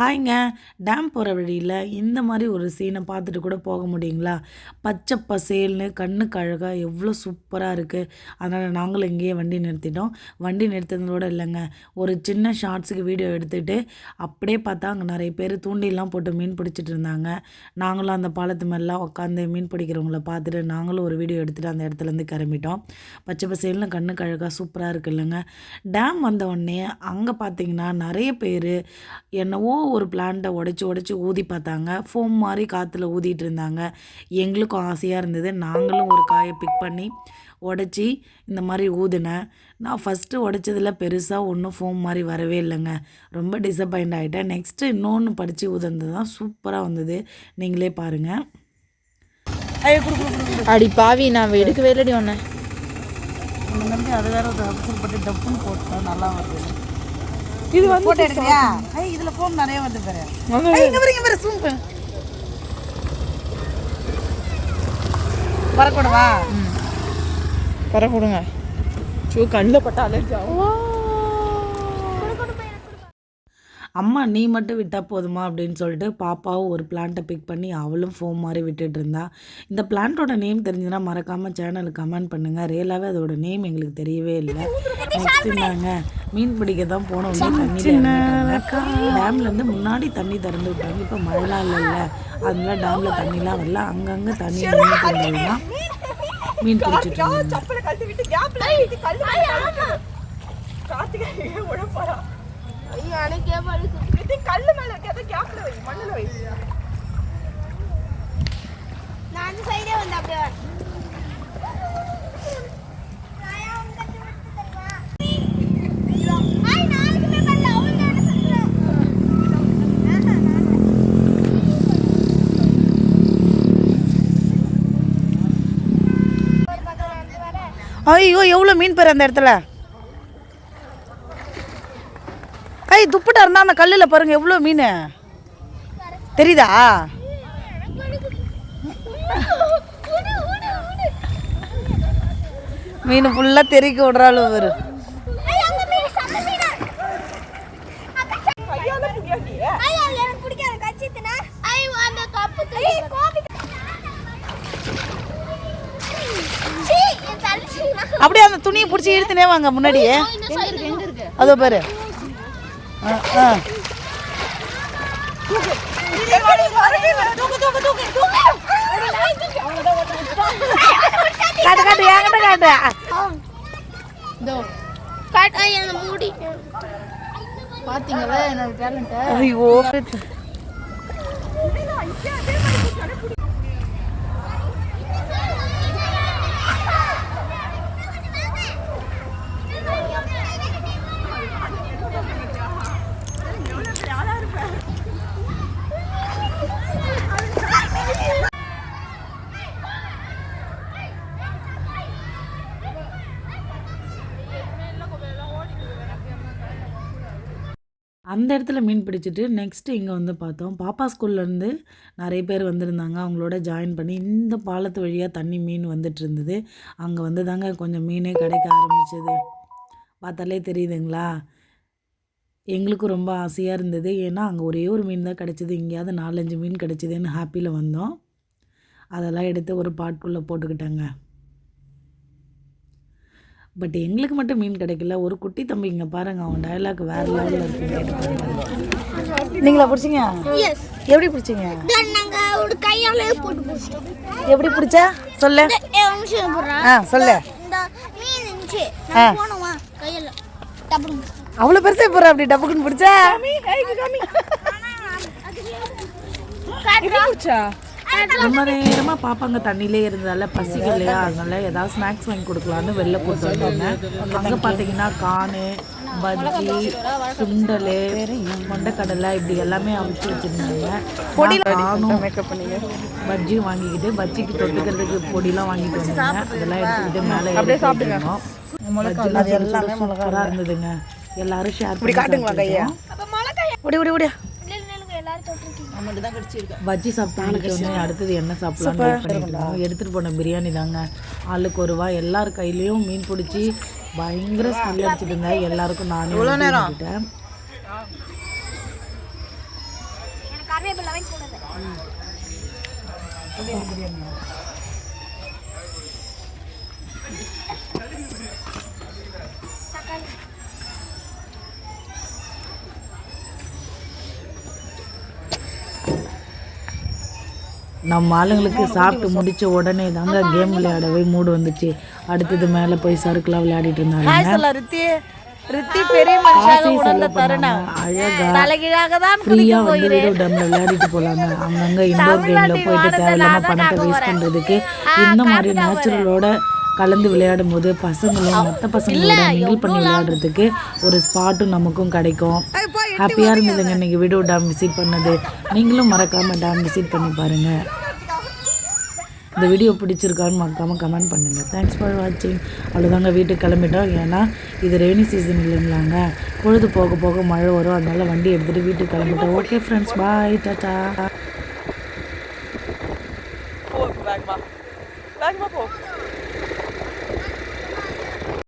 ஹாய்ங்க. Dam போகிற வழியில் இந்த மாதிரி ஒரு சீனை பார்த்துட்டு கூட போக முடியுங்களா? பச்சை பசேல்னு கண்ணுக்கு அழகாக எவ்வளோ சூப்பராக இருக்குது அதனால் நாங்களும் இங்கேயே வண்டி நிறுத்திட்டோம். வண்டி நிறுத்தினதோடு இல்லைங்க. ஒரு சின்ன ஷார்ட்ஸுக்கு வீடியோ எடுத்துகிட்டு அப்படியே பார்த்தா அங்கே நிறைய பேர் தூண்டிலாம் போட்டு மீன் பிடிச்சிட்டு இருந்தாங்க. நாங்களும் அந்த பாலத்து மேலாம் உட்காந்து மீன் பிடிக்கிறவங்கள பார்த்துட்டு நாங்களும் ஒரு வீடியோ எடுத்துகிட்டு அந்த இடத்துலேருந்து கிளம்பிட்டோம். பச்சை பசேல்னு கண்ணுக்கு அழகாக சூப்பராக இருக்கு இல்லைங்க. டேம் வந்த உடனே அங்கே பார்த்தீங்கன்னா நிறைய பேர் என்னவோ ஒரு பிளான்ட்டை உடச்சி உடச்சி ஊதி பார்த்தாங்க. ஃபோம் மாதிரி காற்றுல ஊதிட்டு இருந்தாங்க. எங்களுக்கும் ஆசையாக இருந்தது. நாங்களும் ஒரு காயை பிக் பண்ணி உடச்சி இந்த மாதிரி ஊதினேன். நான் ஃபஸ்ட்டு உடச்சதில் பெருசாக ஒன்றும் ஃபோம் மாதிரி வரவே இல்லைங்க. ரொம்ப டிசப்பாயிண்ட் ஆகிட்டேன் நெக்ஸ்ட்டு இன்னொன்று படித்து ஊதுனது தான் சூப்பராக வந்தது. நீங்களே பாருங்கள் அடி பாவி நான் எடுக்கவே இல்லடி ஒன்று இந்த மாதிரி அது வேற ஒரு அவசரப்பட்டு டப்புன்னு போட்டா நல்லா வருது. இது வந்து போட்டோ எடுக்கிறியா? ஐய் இதில் ஃபோம் நிறைய வருது பாரு. ஐய், இங்க பாரு இங்க பாரு zoom. பண்ணு. வரக்கூடவா? வர கொடுங்க ஷூ கண்ணில் பட்ட அலர்ஜி அம்மா நீ மட்டும் விட்டால் போதுமா? அப்படின்னு சொல்லிட்டு பாப்பாவும் ஒரு பிளான்ட்டை பிக் பண்ணி அவளும் ஃபோம் மாதிரி விட்டுட்டு இருந்தா. இந்த பிளான்ட்டோட நேம் தெரிஞ்சுன்னா மறக்காமல் சேனலுக்கு கமெண்ட் பண்ணுங்கள் ரியலாகவே அதோட நேம் எங்களுக்கு தெரியவே இல்லை. நெக்ஸ்ட் இருந்தாங்க மீன் பிடிக்க தான் போனோம். டேம்லேருந்து முன்னாடி தண்ணி திறந்து விட்டாங்க. இப்போ மழைலாம் இல்லைல்ல அதனால டேமில் தண்ணிலாம் வரல. அங்கங்கே தண்ணி நின்னுட்டு இருந்ததுன்னா மீன் பிடிச்சிட்டு இருந்தாங்க கல்லு போறா மேல இருக்காத கேப்ல வை மண்ணுல வை. நான் அந்த சைடே வந்து அப்படியே ஐயோ எவ்வளோ மீன் பேர் அந்த இடத்துல? ஐய் துப்புட்டா இருந்தா அந்த கல்லில் பாருங்க எவ்வளோ மீன்? தெரியுதா? மீன் ஃபுல்லாக தெறிக்க விடுறாள் தள்ளி அப்படியே அந்த துணியை பிடிச்சி இழுத்துனே வாங்க முன்னாடியே. அதோ பாரு. காட்டு காட்டு என்கிட்ட காட்டு காட் மூடி பாத்தீங்களா என்னோட டேலண்ட் ஐயோ அந்த இடத்துல மீன் பிடிச்சிட்டு நெக்ஸ்ட்டு இங்கே வந்து பார்த்தோம். பாப்பா ஸ்கூல்லேருந்து நிறைய பேர் வந்திருந்தாங்க. அவங்களோட ஜாயின் பண்ணி இந்த பாலத்து வழியாக தண்ணி மீன் வந்துட்டு இருந்தது. அங்கே வந்து தாங்க கொஞ்சம் மீனே கிடைக்க ஆரம்பிச்சது. பார்த்தாலே தெரியுதுங்களா? எங்களுக்கும் ரொம்ப ஆசையாக இருந்தது. ஏன்னா அங்கே ஒரே ஒரு மீன் தான் கிடச்சிது. எங்கேயாவது நாலஞ்சு மீன் கிடச்சிதுன்னு ஹாப்பியில் வந்தோம். அதெல்லாம் எடுத்து ஒரு பாட்டுக்குள்ளே போட்டுக்கிட்டாங்க. பட் எங்களுக்கு மட்டும் மீன் கிடைக்கல. ஒரு குட்டி தம்பி இங்கே பாருங்க அவன் டயலாக் வேற லெவலில் இருக்கு. நீங்களா பிடிச்சிங்க? எஸ் எப்படி பிடிச்சிங்க? எப்படி பிடிச்சா? சொல்லு. ஆ சொல்லு. அவ்வளோ பெருசாக போகிற அப்படி டப்புக்குன்னு பிடிச்சா? பிடிச்சா? ரொம்ப நேரமாக பாப்பாங்க தண்ணியிலே இருந்ததால பசிக்கலையா அதனால ஏதாவது ஸ்நாக்ஸ் வாங்கி கொடுக்கலான்னு வெளில கூட்டு வந்தாங்க. அங்கே பார்த்தீங்கன்னா கானு பஜ்ஜி சுண்டல் கொண்டக்கடலை இப்படி எல்லாமே அவிச்சு வச்சுருந்தாங்க. பண்ணீங்க பஜ்ஜியும் வாங்கிக்கிட்டு பஜ்ஜிக்கு தொட்டுக்கிறதுக்கு பொடிலாம் வாங்கிட்டு வந்தாங்க அதெல்லாம் எடுத்துக்கிட்டு மேலே அப்படியே சாப்பிடுங்க சூப்பராக இருந்ததுங்க. எல்லாரும் ஷேர் பண்ணி காட்டுங்களா தான் பஜ்ஜி உடனே அடுத்தது என்ன இருக்கோம். எடுத்துட்டு போன பிரியாணி தாங்க. ஆளுக்கு ஒரு ரூபா எல்லார் கையிலயும் மீன் பிடிச்சி பயங்கர ஸ்மெல் அடிச்சிட்டு இருந்தா எல்லாருக்கும் நானே விட்டுட்டேன் கருவேப்பிலை வாங்கி நம்ம ஆளுங்களுக்கு சாப்பிட்டு முடிச்ச உடனே தாங்க கேம் விளையாடவே மூடு வந்துச்சு. அடுத்தது மேலே போய் சறுக்குலாம் விளையாடிட்டு இருந்தாங்க ரித்தி. ரித்தி பெரிய அழகா தான் ஃப்ரீயா வந்து வீடியோ டேம்ல விளையாடிட்டு போலாங்க. அங்கங்க இண்டோர் கேம்ல போயிட்டு தேவையில்லாம பணத்தை வேஸ்ட் பண்றதுக்கு இந்த மாதிரி நேச்சுரலோட கலந்து விளையாடும் போது பசங்களும் மற்ற பசங்களோட மிங்கிள் பண்ணி விளையாடுறதுக்கு ஒரு ஸ்பாட்டும் நமக்கும் கிடைக்கும். ஹாப்பியாக இருந்ததுங்க. இன்னைக்கு வீடியோ டேம் விசிட் பண்ணது. நீங்களும் மறக்காமல் டேம் விசிட் பண்ணி பாருங்கள் இந்த வீடியோ பிடிச்சிருக்கான்னு மறக்காமல் கமெண்ட் பண்ணுங்கள் தேங்க்ஸ் ஃபார் வாட்சிங் அவ்வளோதாங்க வீட்டுக்கு கிளம்பிட்டோம். ஏன்னா இது ரெய்னி சீசன் இல்லைங்களாங்க. பொழுது போக போக மழை வரும். அதனால் வண்டி எடுத்துகிட்டு வீட்டுக்கு கிளம்பிட்டோம். ஓகே ஃப்ரெண்ட்ஸ் பாய் டாட்டா போ போ.